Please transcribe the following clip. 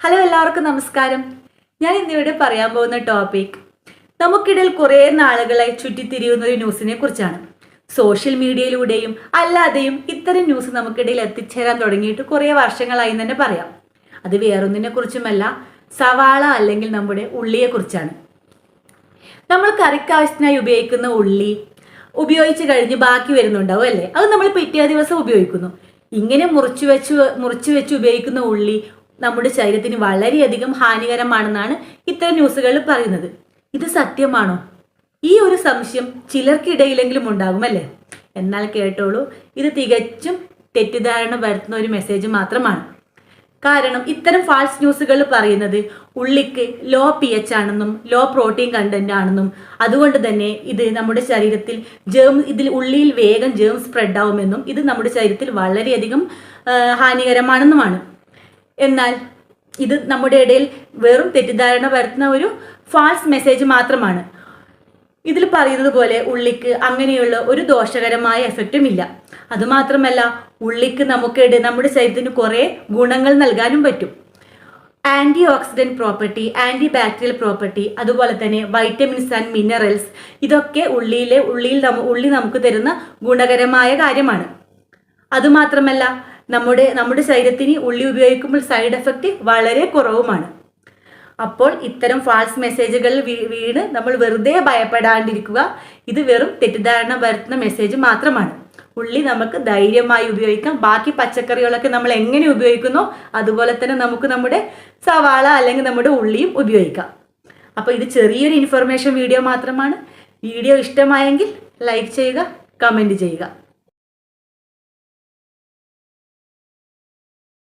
Hello എല്ലാവർക്കും നമസ്കാരം. ഞാൻ ഇന്നിവിടെ പറയാൻ പോകുന്ന ടോപ്പിക് നമുക്കിടയിൽ കുറേ നാളുകളായി ചുറ്റിത്തിരിയുന്ന ഒരു ന്യൂസിനെ കുറിച്ചാണ്. സോഷ്യൽ മീഡിയയിലൂടെയും അല്ലാതെയും ഇത്തരം ന്യൂസ് നമുക്കിടയിൽ എത്തിച്ചേരാൻ തുടങ്ങിയിട്ട് കുറേ വർഷങ്ങളായി തന്നെ പറയാം. അത് വേറൊന്നിനെ കുറിച്ചുമല്ല സവാള അല്ലെങ്കിൽ നമ്മുടെ ഉള്ളിയെ കുറിച്ചാണ്. നമ്മൾ കറിക്ക് ആവശ്യത്തിനായി ഉപയോഗിക്കുന്ന ഉള്ളി ഉപയോഗിച്ച് കഴിഞ്ഞ് ബാക്കി വരുന്നുണ്ടാവും അല്ലേ? അത് നമ്മൾ പിറ്റേ ദിവസം ഉപയോഗിക്കുന്നു. ഇങ്ങനെ മുറിച്ചു വെച്ച് മുറിച്ചു വെച്ച് ഉപയോഗിക്കുന്ന ഉള്ളി നമ്മുടെ ശരീരത്തിന് വളരെയധികം ഹാനികരമാണെന്നാണ് ഇത്തരം ന്യൂസുകളിൽ പറയുന്നത്. ഇത് സത്യമാണോ? ഈ ഒരു സംശയം ചിലർക്കിടയിലെങ്കിലും ഉണ്ടാകുമല്ലേ? എന്നാൽ കേട്ടോളൂ ഇത് തികച്ചും തെറ്റിദ്ധാരണ വരുത്തുന്ന ഒരു മെസ്സേജ് മാത്രമാണ്. കാരണം ഇത്തരം ഫാൾസ് ന്യൂസുകൾ പറയുന്നത് ഉള്ളിക്ക് ലോ പി എച്ച് ആണെന്നും ലോ പ്രോട്ടീൻ കണ്ടന്റ് ആണെന്നും അതുകൊണ്ട് തന്നെ ഇത് നമ്മുടെ ശരീരത്തിൽ ജേം ഇതിൽ ഉള്ളിയിൽ വേഗം ജേം സ്പ്രെഡ് ആവുമെന്നും ഇത് നമ്മുടെ ശരീരത്തിൽ വളരെയധികം ഹാനികരമാണെന്നുമാണ്. എന്നാൽ ഇത് നമ്മുടെ ഇടയിൽ വെറും തെറ്റിദ്ധാരണ വരുത്തുന്ന ഒരു ഫാൾസ് മെസ്സേജ് മാത്രമാണ്. ഇതിൽ പറയുന്നത് പോലെ ഉള്ളിക്ക് അങ്ങനെയുള്ള ഒരു ദോഷകരമായ എഫക്റ്റും ഇല്ല. അതുമാത്രമല്ല ഉള്ളിക്ക് നമുക്ക് ഇട- നമ്മുടെ ശരീരത്തിന് കുറേ ഗുണങ്ങൾ നൽകാനും പറ്റും. Antioxidant property antibacterial property അതുപോലെ തന്നെ വൈറ്റമിൻസ് ആൻഡ് മിനറൽസ് ഇതൊക്കെ ഉള്ളിയിലെ ഉള്ളിയിൽ ഉള്ളി നമുക്ക് തരുന്ന ഗുണകരമായ കാര്യമാണ്. അതുമാത്രമല്ല നമ്മുടെ നമ്മുടെ ശരീരത്തിന് ഉള്ളി ഉപയോഗിക്കുമ്പോൾ സൈഡ് എഫക്റ്റ് വളരെ കുറവുമാണ്. അപ്പോൾ ഇത്തരം ഫാൾസ് മെസ്സേജുകളിൽ വീണ് നമ്മൾ വെറുതെ ഭയപ്പെടാണ്ടിരിക്കുക. ഇത് വെറും തെറ്റിദ്ധാരണ വരുത്തുന്ന മെസ്സേജ് മാത്രമാണ്. ഉള്ളി നമുക്ക് ധൈര്യമായി ഉപയോഗിക്കാം. ബാക്കി പച്ചക്കറികളൊക്കെ നമ്മൾ എങ്ങനെ ഉപയോഗിക്കുന്നോ അതുപോലെ തന്നെ നമുക്ക് നമ്മുടെ സവാള അല്ലെങ്കിൽ നമ്മുടെ ഉള്ളിയും ഉപയോഗിക്കാം. അപ്പോൾ ഇത് ചെറിയൊരു ഇൻഫർമേഷൻ വീഡിയോ മാത്രമാണ്. വീഡിയോ ഇഷ്ടമായെങ്കിൽ ലൈക്ക് ചെയ്യുക കമന്റ് ചെയ്യുക.